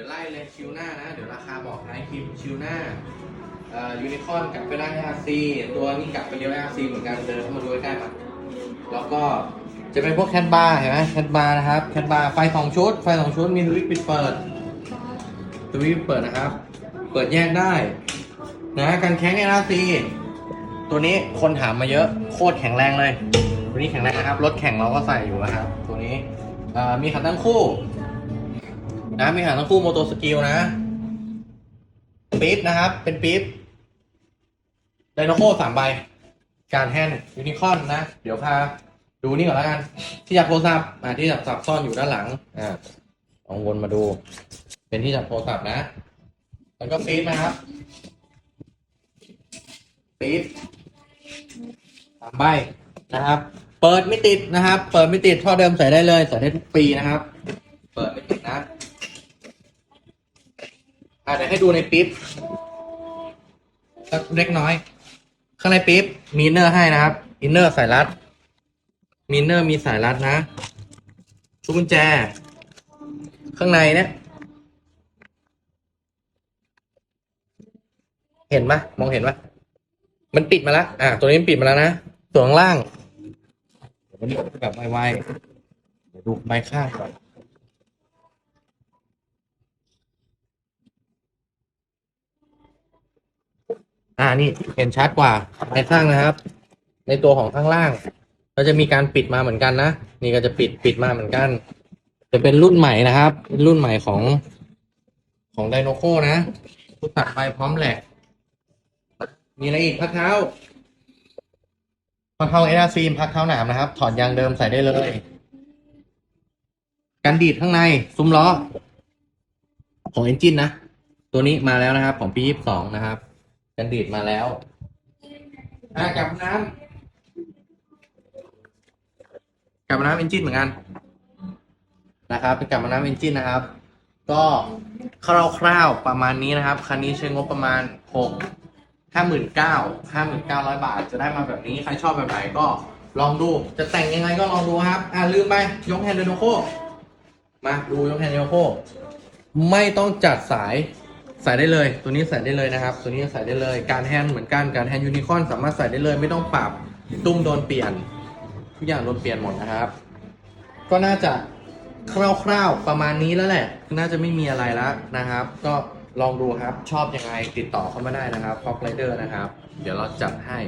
ดี๋ยวไล่เลยชิวหน้านะ เดี๋ยวราคาบอกท้ายคลิปชิวหน้าเอ่อยูนิคอนกลับไปได้ RC ตัวนี้กลับไปเลี้ยว RC เหมือนกันเดินเข้ามาดูใกล้ๆมาแล้วก็จะเป็นพวกแคทบาร์เห็นไหมแคทบาร์นะครับแคทบาร์ไฟสองชุด ไฟสองชุดมีสวิตช์ปิดเปิดสวิตช์ปิดเปิดนะครับ เปิดแยกได้ นะกันแข้ง RC ตัวนี้คนถามมาเยอะโคตรแข็งแรงเลย ตัวนี้แข็งแรงนะครับรถแข่งเราก็ใส่อยู่นะครับ ตัวนี้มีขาตั้งคู่ นะมีขาตั้งคู่โมโตสกิลนะปี๊บนะครับ เป็นปี๊บไดโนโคสามใบ การแฮนยูนิคอนนะ เดี๋ยวพาดูนี่ก่อนแล้วกัน ที่จับโทรศัพท์อ่าที่จับโทรศัพท์ซ่อนอยู่ด้านหลัง อ่าลองวนมาดู เป็นที่จับโทรศัพท์นะ แล้วก็ปี๊บนะครับปี๊บสามใบนะครับ เปิดไม่ติดนะครับ เปิดไม่ติดท่อเดิมใส่ได้เลยใส่ได้ทุกปีนะครับ เปิดไม่ติด อะเดี๋ยวให้ดูในปิ๊บสักเล็กน้อย ข้างในปิ๊บมีเนอร์ให้นะครับ อินเนอร์สายรัด มีเนอร์มีสายรัดนะ ชุบกุญแจ ข้างในเนี่ย เห็นปะมองเห็นปะมันปิดมาแล้ว อะตัวนี้มันปิดมาแล้วนะ ส่วนข้างล่าง เดี๋ยววันนี้แบบไวๆเดี๋ยวดูใบข้างก่อน อ่านี่เห็นชัดกว่าในข้างนะครับ ในตัวของข้างล่างก็จะมีการปิดมาเหมือนกันนะ นี่ก็จะปิดปิดมาเหมือนกัน จะเป็นรุ่นใหม่นะครับรุ่นใหม่ของของไดโนโคนะทุกตัดไปพร้อมแหลกมีอะไรอีกพักเท้าพักเท้าเอ r ซีมพักเท้าหนามนะครับ ถอดยางเดิมใส่ได้เลยกันดีดข้างในซุ้มล้อ ของเอนจินนะ ตัวนี้มาแล้วนะครับ ของปียี่สิบสองนะครับ กันดีดมาแล้ว อ่ากับน้ำกับน้ำเอนจินเหมือนกัน นะครับ เป็นกับน้ำเอนจินนะครับ ก็คร่าวๆประมาณนี้นะครับ คันนี้ใช้งบประมาณหกห้าหมื่นเก้าห้าหมื่นเก้าร้อยบาท จะได้มาแบบนี้ ใครชอบแบบไหนก็ลองดู จะแต่งยังไงก็ลองดูครับ อ่าลืมไป ยกแฮนด์เดโนโค มาดูยกแฮนด์เดโนโค ไม่ต้องจัดสาย ใส่ได้เลย ตัวนี้ใส่ได้เลยนะครับ ตัวนี้ใส่ได้เลย การแฮนด์เหมือนกัน การแฮนด์ยูนิคอนสามารถใส่ได้เลย ไม่ต้องปรับตุ้มโดนเปลี่ยน ทุกอย่างโดนเปลี่ยนหมดนะครับ ก็น่าจะคร่าวๆประมาณนี้แล้วแหละ น่าจะไม่มีอะไรแล้วนะครับ ก็ลองดูครับ ชอบยังไงติดต่อเข้ามาได้นะครับ Fox Rider นะครับ เดี๋ยวเราจัดให้